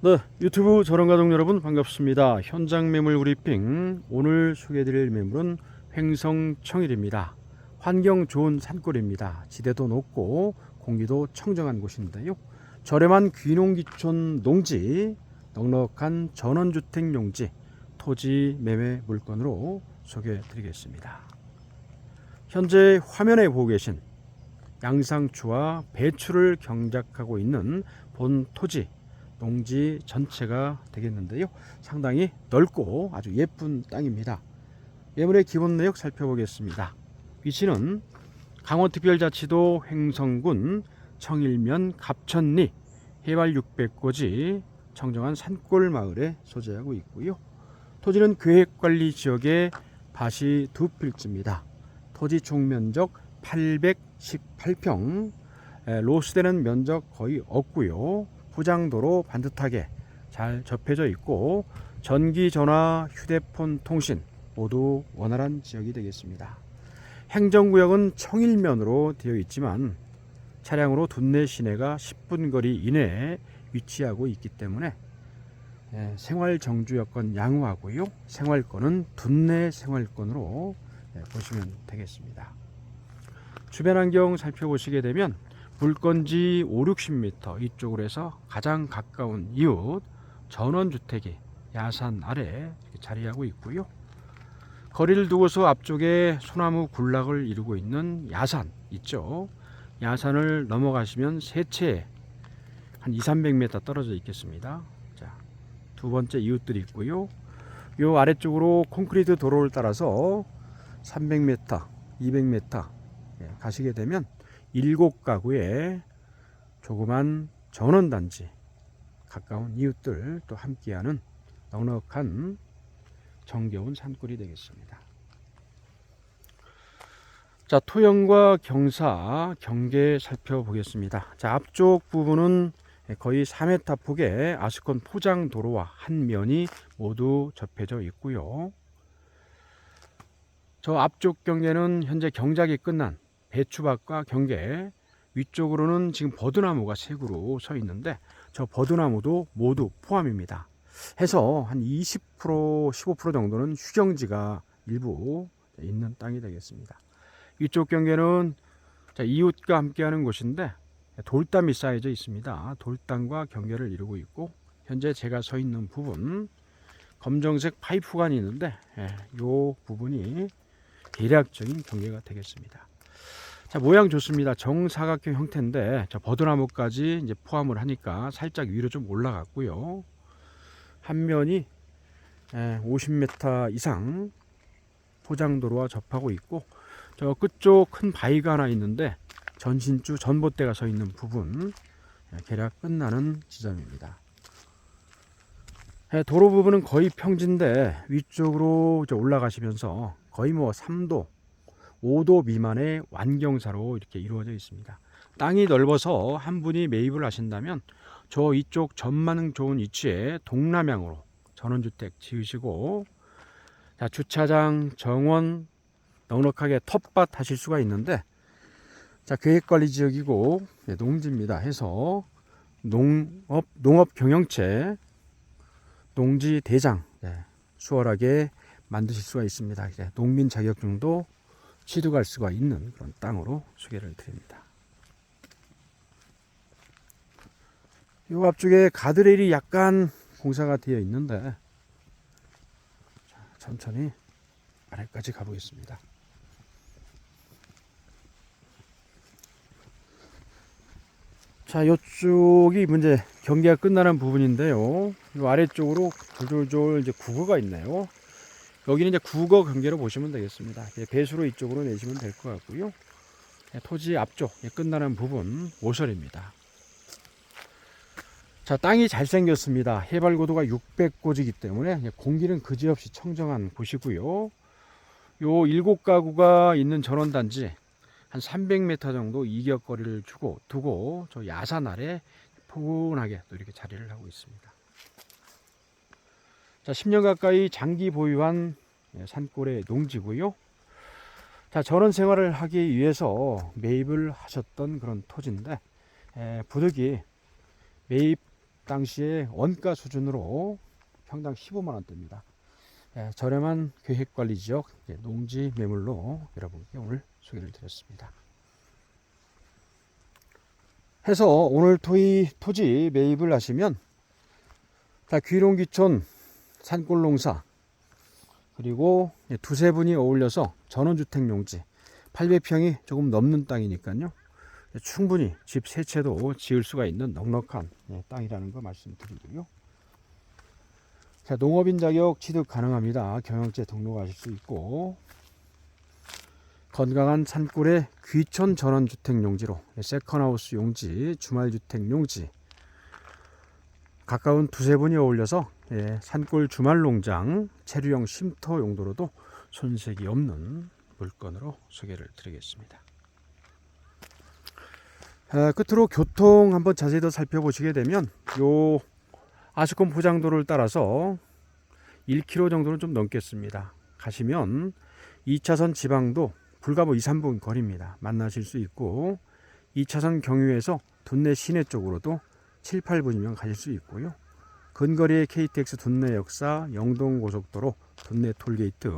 네, 유튜브 저런가족 여러분 반갑습니다. 현장 매물 브리핑 오늘 소개해드릴 매물은 횡성 청일입니다. 환경 좋은 산골입니다. 지대도 높고 공기도 청정한 곳인데요. 저렴한 귀농기촌 농지, 넉넉한 전원주택 용지, 토지 매매 물건으로 소개해드리겠습니다. 현재 화면에 보고 계신 양상추와 배추를 경작하고 있는 본 토지 농지 전체가 되겠는데요. 상당히 넓고 아주 예쁜 땅입니다. 매물의 기본 내역 살펴보겠습니다. 위치는 강원특별자치도 횡성군 청일면 갑천리 해발 600고지 청정한 산골 마을에 소재하고 있고요. 토지는 계획관리 지역의 밭이 두 필지입니다. 토지 총 면적 818평, 로스되는 면적 거의 없고요. 포장도로 반듯하게 잘 접해져 있고 전기, 전화, 휴대폰 통신 모두 원활한 지역이 되겠습니다. 행정구역은 청일면으로 되어 있지만 차량으로 둔내 시내가 10분 거리 이내에 위치하고 있기 때문에 예, 생활 정주 여건 양호하고요. 생활권은 둔내 생활권으로 예, 보시면 되겠습니다. 주변 환경 살펴보시게 되면 물건지 5, 60m 이쪽으로 해서 가장 가까운 이웃 전원주택이 야산 아래 자리하고 있고요. 거리를 두고서 앞쪽에 소나무 군락을 이루고 있는 야산 있죠. 야산을 넘어가시면 세채 한 2, 300m 떨어져 있겠습니다. 자, 두 번째 이웃들이 있고요. 요 아래쪽으로 콘크리트 도로를 따라서 300m, 200m 예, 가시게 되면 일곱 가구의 조그만 전원단지 가까운 이웃들 또 함께하는 넉넉한 정겨운 산골이 되겠습니다. 자 토영과 경사 경계 살펴보겠습니다. 자 앞쪽 부분은 거의 3m 폭의 아스콘 포장 도로와 한 면이 모두 접해져 있고요. 저 앞쪽 경계는 현재 경작이 끝난 배추밭과 경계 위쪽으로는 지금 버드나무가 색으로 서 있는데 저 버드나무도 모두 포함입니다. 해서 한 20% 15% 정도는 휴경지가 일부 있는 땅이 되겠습니다. 위쪽 경계는 자, 이웃과 함께하는 곳인데 돌담이 쌓여져 있습니다. 돌담과 경계를 이루고 있고 현재 제가 서 있는 부분 검정색 파이프관이 있는데 예, 이 부분이 대략적인 경계가 되겠습니다. 자 모양 좋습니다. 정사각형 형태인데 저 버드나무까지 이제 포함을 하니까 살짝 위로 좀 올라갔고요. 한 면이 50m 이상 포장도로와 접하고 있고 저 끝쪽 큰 바위가 하나 있는데 전신주 전봇대가 서 있는 부분 계략 끝나는 지점입니다. 도로 부분은 거의 평지인데 위쪽으로 올라가시면서 거의 뭐 3도 5도 미만의 완경사로 이렇게 이루어져 있습니다. 땅이 넓어서 한 분이 매입을 하신다면 저 이쪽 전망 좋은 위치에 동남향으로 전원주택 지으시고 자, 주차장, 정원 넉넉하게 텃밭 하실 수가 있는데 자, 계획관리 지역이고 네, 농지입니다. 해서 농업 농업 경영체 농지 대장 네, 수월하게 만드실 수가 있습니다. 네, 농민 자격증도 취득할 수가 있는 그런 땅으로 소개를 드립니다. 이 앞쪽에 가드레일이 약간 공사가 되어 있는데 자, 천천히 아래까지 가보겠습니다. 자, 이쪽이 문제 경계가 끝나는 부분인데요. 이 아래쪽으로 졸졸졸 이제 국어가 있네요. 여기는 이제 국어 경계로 보시면 되겠습니다. 배수로 이쪽으로 내시면 될 것 같고요. 토지 앞쪽 끝나는 부분 오설입니다. 자, 땅이 잘생겼습니다. 해발 고도가 600고지이기 때문에 공기는 그지없이 청정한 곳이고요. 요 일곱 가구가 있는 전원단지 한 300m 정도 이격거리를 주고 두고 저 야산 아래 포근하게 또 이렇게 자리를 하고 있습니다. 자, 10년 가까이 장기 보유한 산골의 농지고요. 자, 저런 생활을 하기 위해서 매입을 하셨던 그런 토지인데 에, 부득이 매입 당시에 원가 수준으로 평당 15만 원대입니다. 예, 저렴한 계획관리 지역 예, 농지 매물로 여러분께 오늘 소개를 드렸습니다. 해서 오늘 토이 토지 매입을 하시면 다 귀농귀촌 산골농사 그리고 예, 두세 분이 어울려서 전원주택 용지 800평이 조금 넘는 땅이니까요. 예, 충분히 집 세 채도 지을 수가 있는 넉넉한 예, 땅이라는 거 말씀드리고요. 자, 농업인 자격 취득 가능합니다. 경영제 등록하실 수 있고 건강한 산골의 귀촌 전원주택 용지로 예, 세컨하우스 용지, 주말주택 용지 가까운 두세 분이 어울려서 예, 산골 주말 농장 체류형 쉼터 용도로도 손색이 없는 물건으로 소개를 드리겠습니다. 아, 끝으로 교통 한번 자세히 더 살펴보시게 되면 요 아스콘 포장도를 따라서 1km 정도는 좀 넘겠습니다. 가시면 2차선 지방도 불과 뭐 2, 3분 거리입니다. 만나실 수 있고 2차선 경유에서 둔내 시내 쪽으로도 7, 8분이면 가실 수 있고요. 근거리의 KTX 둔내 역사, 영동 고속도로, 둔내 톨게이트,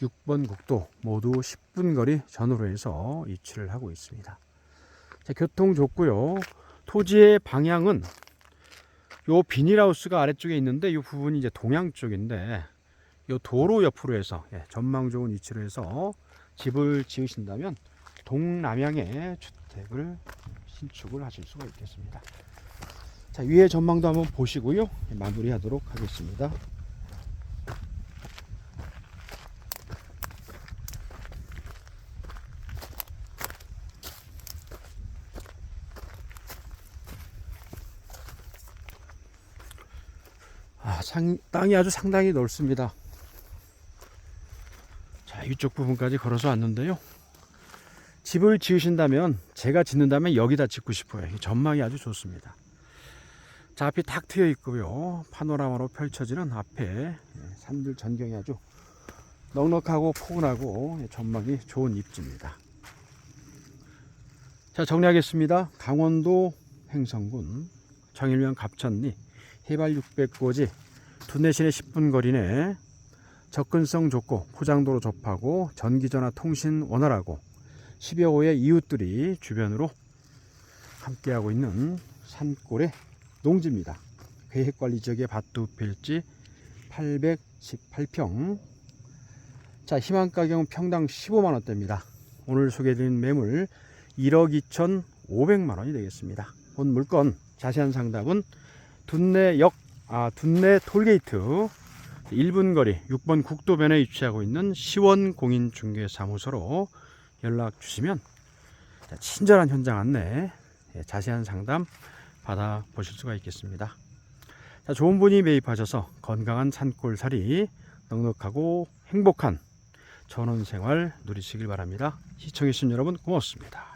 6번 국도 모두 10분 거리 전후로 해서 위치를 하고 있습니다. 자, 교통 좋고요. 토지의 방향은 요 비닐하우스가 아래쪽에 있는데 이 부분이 이제 동양 쪽인데 요 도로 옆으로 해서 예, 전망 좋은 위치로 해서 집을 지으신다면 동남향의 주택을 신축을 하실 수가 있겠습니다. 자 위에 전망도 한번 보시고요 예, 마무리하도록 하겠습니다. 아, 상, 땅이 아주 상당히 넓습니다. 자, 이쪽 부분까지 걸어서 왔는데요. 집을 지으신다면, 제가 짓는다면 여기다 짓고 싶어요. 이 전망이 아주 좋습니다. 자, 앞이 탁 트여 있고요. 파노라마로 펼쳐지는 앞에 예, 산들 전경이 아주 넉넉하고 포근하고 예, 전망이 좋은 입지입니다. 자, 정리하겠습니다. 강원도 횡성군 정일면 갑천리 해발 600고지 두내시내 10분 거리 내 접근성 좋고 포장도로 접하고 전기전화 통신 원활하고 10여 호의 이웃들이 주변으로 함께하고 있는 산골의 농지입니다. 계획관리 지역의 밭두 필지 818평 자 희망 가격은 평당 15만 원대입니다. 오늘 소개해드린 매물 1억 2,500만 원이 되겠습니다. 본 물건 자세한 상담은 둔내역, 아, 둔내 톨게이트 1분 거리 6번 국도변에 위치하고 있는 시원 공인중개사무소로 연락 주시면 친절한 현장 안내, 예, 자세한 상담 받아 보실 수가 있겠습니다. 자, 좋은 분이 매입하셔서 건강한 산골살이 넉넉하고 행복한 전원 생활 누리시길 바랍니다. 시청해주신 여러분 고맙습니다.